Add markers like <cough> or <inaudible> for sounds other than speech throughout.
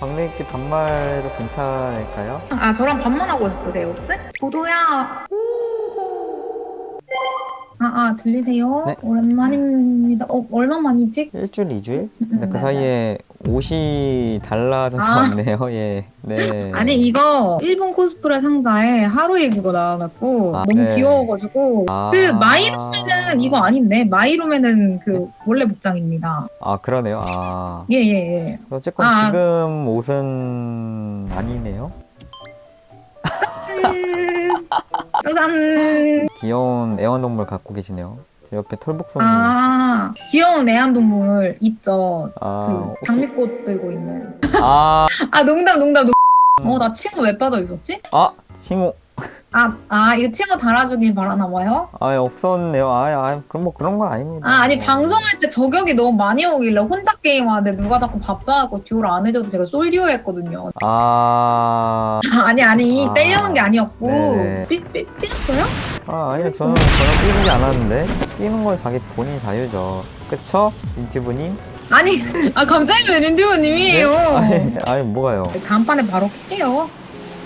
박래기 반말해도 괜찮을까요? 아 저랑 밥만 하고 있으세요 혹시? 도도야 아아 들리세요? 네. 오랜만입니다 어 얼마만이지? 일주일, 이주일? 근데 음, 그 네, 사이에 옷이 달라져서 아. 왔네요. <laughs> 예. 네. 아니 이거 일본 코스프레 상자에 하루에 그거 나와갖고 아, 너무 네. 귀여워가지고 아. 그 마이로메는 이거 아닌데 마이로메는 그 원래 복장입니다 아, 그러네요. 아. 예예예 어쨌건 아. 지금 옷은 아니네요. 짜잔 귀여운 애완동물 갖고 계시네요. 저 옆에 털복숭이. 아 귀여운 애완동물 있죠 아, 그 혹시- 장미꽃 들고 있는 아, <laughs> 아 농담 농담 농담 음. 어나 친구 왜 빠져 있었지? 아, 칭호. 아, 아, 이거 친구 달아주길 바라나 봐요? 아, 없었네요. 아, 아, 그럼 뭐 그런 건 아닙니다. 아, 아니, 방송할 때 저격이 너무 많이 오길래 혼자 게임하는데 누가 자꾸 바빠갖고 듀오를 안 해줘도 제가 솔듀오 했거든요. 아, 아, <laughs> 아니, 아니, 아. 때리는 게 아니었고. 네네. 삐, 삐, 삐졌어요? 아, 아니요. 저는 전혀 삐지지 않았는데. 삐는 건 자기 본인 자유죠. 그쵸? 인튜브님? 아니, 아, 갑자기 왜 린듀오님이에요? 아니, 아니, 뭐가요? 다음 판에 바로 할게요.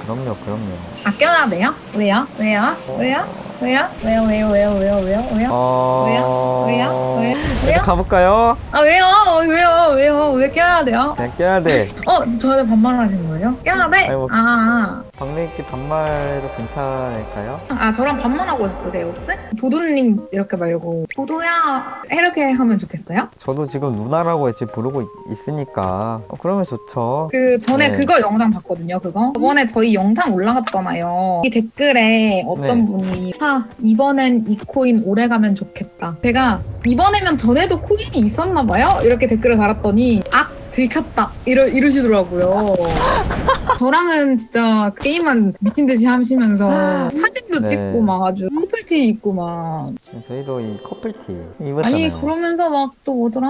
그럼요, 그럼요. 아껴야 돼요? 왜요? 왜요? 왜요? 왜요? 왜요? 왜요? 왜요? 왜요? 왜요? 왜요? 어... 왜요? 왜요? 왜요? 왜요? 가볼까요? 아, 왜요? 왜요? 왜요? 왜 껴야 돼요? 그냥 껴야 돼. 어, 저한테 반말하신 거예요? 껴야 돼? 아이고. 아, 박래기 반말해도 괜찮을까요? 아, 저랑 밥만 하고 있으세요, 혹시? 도도님 이렇게 말고 도도야 이렇게 하면 좋겠어요? 저도 지금 누나라고 이제 부르고 있- 있으니까 어, 그러면 좋죠. 그 전에 네. 그거 영상 봤거든요, 그거. 저번에 저희 영상 올라갔잖아요. 이 댓글에 어떤 네. 분이 아, 이번엔 이 코인 오래 가면 좋겠다. 제가 이번에면 전에도 코인이 있었나 봐요? 이렇게 댓글을 달았더니 악 들켰다 이러, 이러시더라고요. <laughs> 저랑은 진짜 게임만 미친 듯이 하시면서 사진도 네. 찍고 막 아주 커플티 입고 막 저희도 이 커플티 입었잖아요. 아니 그러면서 막 또 뭐더라?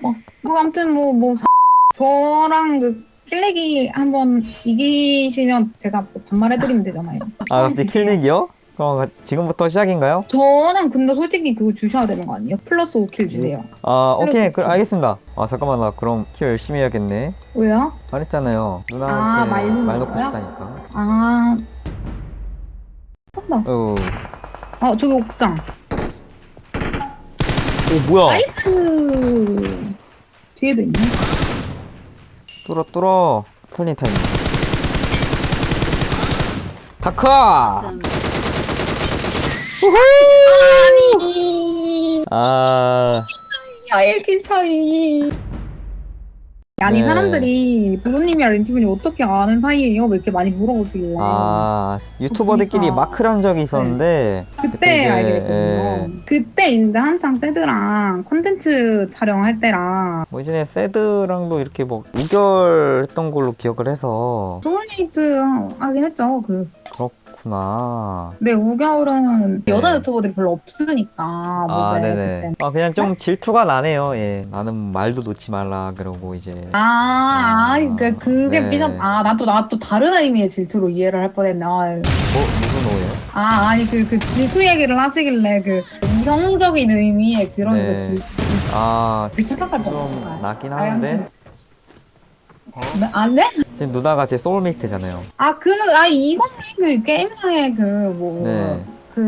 막 뭐 아무튼 뭐 뭐 저랑 그 킬레기 한번 이기시면 제가 뭐 반말해드리면 되잖아요. 아 갑자기 킬릭이요? 그럼 가- 지금부터 시작인가요? 저는 근데 솔직히 그거 주셔야 되는 거 아니에요? 플러스 5킬 주세요. 아 오케이 그. 알겠습니다. 아 잠깐만 나 그럼 킬 열심히 해야겠네. 왜요? 말했잖아요. 아, 누나한테 말 놓는 말 놓고 거야? 싶다니까. 아, 한다. 어, 아 저기 옥상. 오 뭐야? 나이스. 뒤에도 있네. 뚫어 뚫어. 털린 타임. 다카. 아니. 아야 1킬 차이. 아니 네. 사람들이 부모님이랑 렌트분이 어떻게 아는 사이예요? 왜 이렇게 많이 물어보시길래 아, 유튜버들끼리 그러니까. 마크를 한 적이 있었는데 그때 그때 이제, 알게 됐거든요. 그때 이제 한창 세드랑 컨텐츠 촬영할 때랑 뭐 이전에 새드랑도 이렇게 뭐 우결했던 걸로 기억을 해서 소울메이트 하긴 했죠. 그 그렇 구나. 근데 우겨울은 네. 여자 유튜버들이 별로 없으니까 아, 뭐래, 네네. 그때는. 아, 그냥 좀 질투가 나네요. 예. 나는 말도 놓지 말라 그러고 이제. 아, 아니 그 그게 네. 삐졌. 아 나도 나도 다른 의미의 질투로 이해를 할 뻔했네. 아, 뭐 무슨 오해요? 아 아니 그 그 질투 얘기를 하시길래 그 이성적인 의미의 그런 네. 그 질투 아, 그 착각할 뻔좀 아니, 하는데 아무튼. 네? 안 돼? 지금 누나가 제 소울메이트잖아요. 아 그 아 이거는 그 게임상의 그 뭐 네. 그.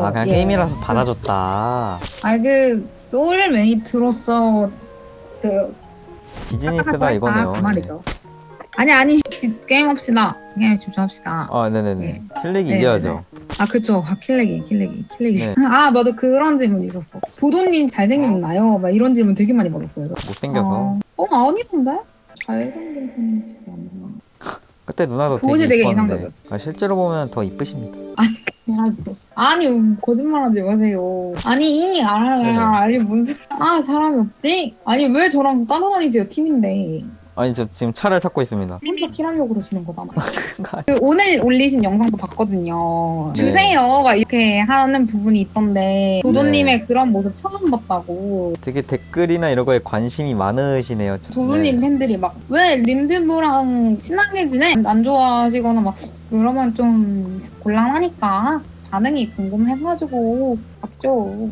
아, 그냥 예. 게임이라서 받아줬다. 아니 그 소울메이트로서 그 비즈니스다 이거네요. 그 말이죠. 아니 아니 집 게임 합시다. 게임 집중합시다. 아, 네네네. 네. 킬렉 네, 이겨야죠. 아 그쵸. 아 킬레기 킬레기 킬레기. 네. <laughs> 아 맞아 그런 질문 있었어. 도도님 잘생겼나요? 막 이런 질문 되게 많이 받았어요. 못생겨서. 어, 어 아니던데? 잘생긴 편이시지 않나? 그때 누나도 그 되게 되게 이뻤는데. 이상적이었어. 아, 실제로 보면 더 이쁘십니다. 아니 거짓말하지 마세요. 아니 알아 네네. 알아 아니 뭔 소리? 아 사람이 없지? 아니 왜 저랑 따라다니세요 팀인데? 아니, 저 지금 차를 찾고 있습니다. 혼자 킬하려고 그러시는 거잖아. <laughs> 그 오늘 올리신 영상도 봤거든요. 주세요 막 이렇게 하는 부분이 있던데 도도님의 그런 모습 처음 봤다고. 되게 댓글이나 이런 거에 관심이 많으시네요. 도도님 네. 팬들이 막 왜 린드부랑 친하게 지내? 안 좋아하시거나 막 그러면 좀 곤란하니까 반응이 궁금해가지고 봤죠.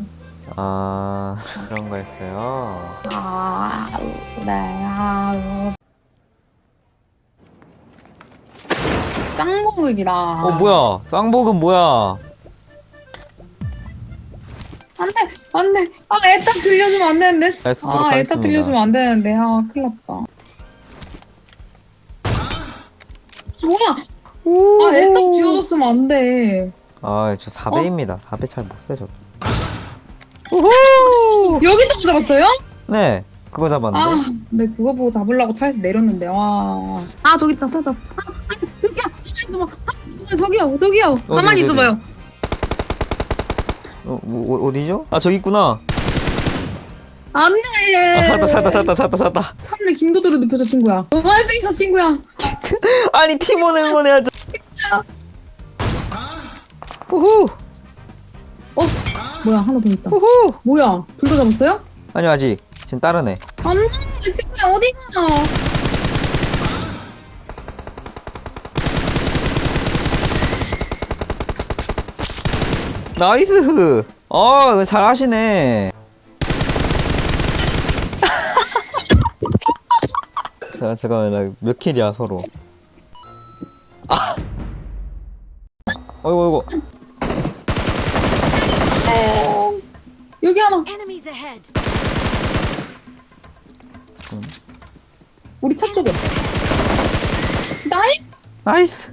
아, 그런 거였어요. 아, 네. 아, 짱보급이다. 어 뭐야 쌍복은 뭐야 안 돼 안 돼. 아 애답 들려주면 안 되는데. 쓰도록 아 애답 하겠습니다. 들려주면 안 되는데. 아 큰일 났다. 뭐야? 아 애답 지워줬으면 안 돼. 아저 4배입니다 4배 잘못써 요저 여기다가 잡았어요? 네 그거 잡았는데 아, 네 그거 보고 잡으려고 차에서 내렸는데 와. 아 저기 있다, 저기 있다. 아, 아. 잠깐만. 아, 저기요, 저기요. 가만히 어디, 어디? 있어봐요. 어, 뭐, 어, 디죠 아 저기 있구나 안 돼. 아 찾았다 찾았다 찾았다 찾았다 찾았다 차라리 김도도를 눕혀줘 친구야. 너가 할수 있어 친구야. <laughs> 아니 팀원 응원해야죠 친구야. 우후 어, 뭐야 하나 더 있다. 우후. 뭐야, 둘다 잡았어요? 아니 아직. 지금 다른 애안 돼, 친구야 어디 가? 나이스! 어 잘하시네. <laughs> 자 잠깐만 나몇 킬이야 서로? 아! 어이구 어이구 ahead. 우리 차 쪽에. 나이스. 나이스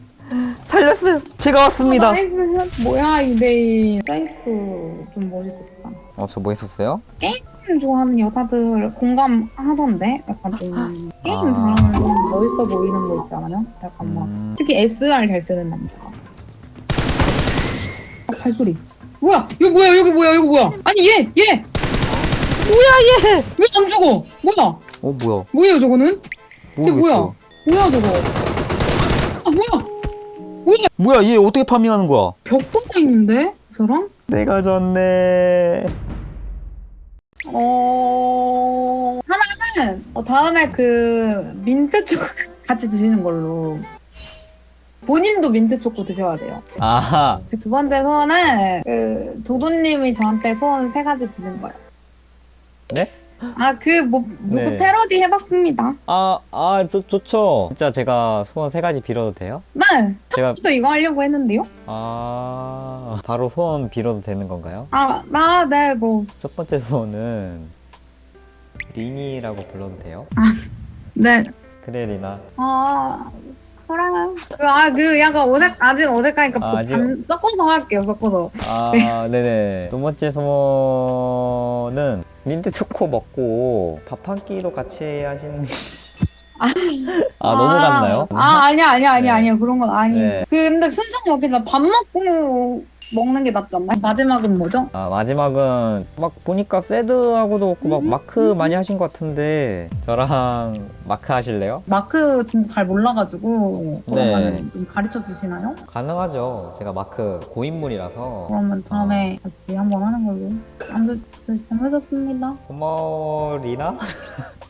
살렸어요 제가 왔습니다 나이스. 뭐야 이데 사이프 좀 멋있었다. 어 저 뭐 했었어요? 게임 좋아하는 여자들 공감하던데? 약간 좀 게임 아. 잘하면 좀 멋있어 보이는 거 있잖아요? 약간 막 음, 특히 SR 잘 쓰는 남자 아, 발소리 뭐야 이거 뭐야 이거 뭐야 이거 뭐야 아니 얘 얘! 뭐야 얘 왜 안 죽어 뭐야 어 뭐야 뭐예요 저거는? 모르겠어 뭐야? 뭐야 저거 아 뭐야 뭐야 얘 어떻게 파밍하는 거야 벽 보고 있는데? 이 사람? 내가 졌네 어... 하나는 어, 다음에 그 민트 초코 <laughs> 같이 드시는 걸로 본인도 민트 초코 드셔야 돼요. 아하 그두 번째 소원은 그 도도님이 저한테 소원 세 가지 빌린 거예요. 네? 아 그 뭐 누구 네. 패러디 해봤습니다. 아, 아, 좋, 좋죠. 진짜 제가 소원 세 가지 빌어도 돼요? 네, 제가, 또 이거 하려고 했는데요. 아, 바로 소원 빌어도 되는 건가요? 아, 나, 네, 뭐, 첫 번째 소원은, 리니라고 불러도 돼요? 네, 그래, 리나. 아, 그래. 그, 아, 그, 약간 어색, 아직 어색하니까 아, 뭐 아직- 반- 섞어서 할게요, 섞어서. 아, 네네. 두 번째 소원은, 민트 초코 먹고 밥 한 끼로 같이 하시는. <laughs> 아, 너무 같나요? 아, 아니야, 아니야, 아니야, 네. 아니야. 그런 건 아니. 네. 그, 근데 순정 먹기다 밥 먹고 먹는 게 낫지 않나? 마지막은 뭐죠? 아, 마지막은 막 보니까 새드하고도 없고 막 마크 많이 하신 것 같은데 저랑 마크 하실래요? 마크 진짜 잘 몰라가지고. 네. 그러면 좀 가르쳐 주시나요? 가능하죠. 제가 마크 고인물이라서 그러면 다음에 같이 한번 하는 걸로. 안들 잘못했습니다. 고마워 리나?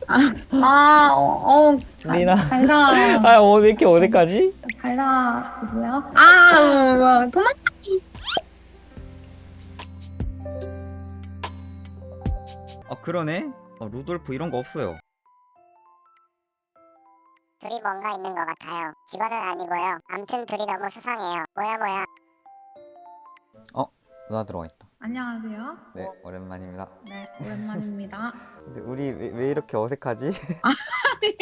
아, 어, 어. 리나. 달다. 아, 어, 왜 이렇게 어디까지? 달다. 누구야? 아, 어, 그만. 아 그러네. 어, 루돌프 이런 거 없어요. 둘이 뭔가 있는 것 같아요. 직원은 아니고요. 암튼 둘이 너무 수상해요. 뭐야 뭐야. 누나 들어와 있다. 안녕하세요. 네 오랜만입니다. 네, 오랜만입니다. <laughs> 근데 우리 왜, 왜 이렇게 어색하지? <laughs>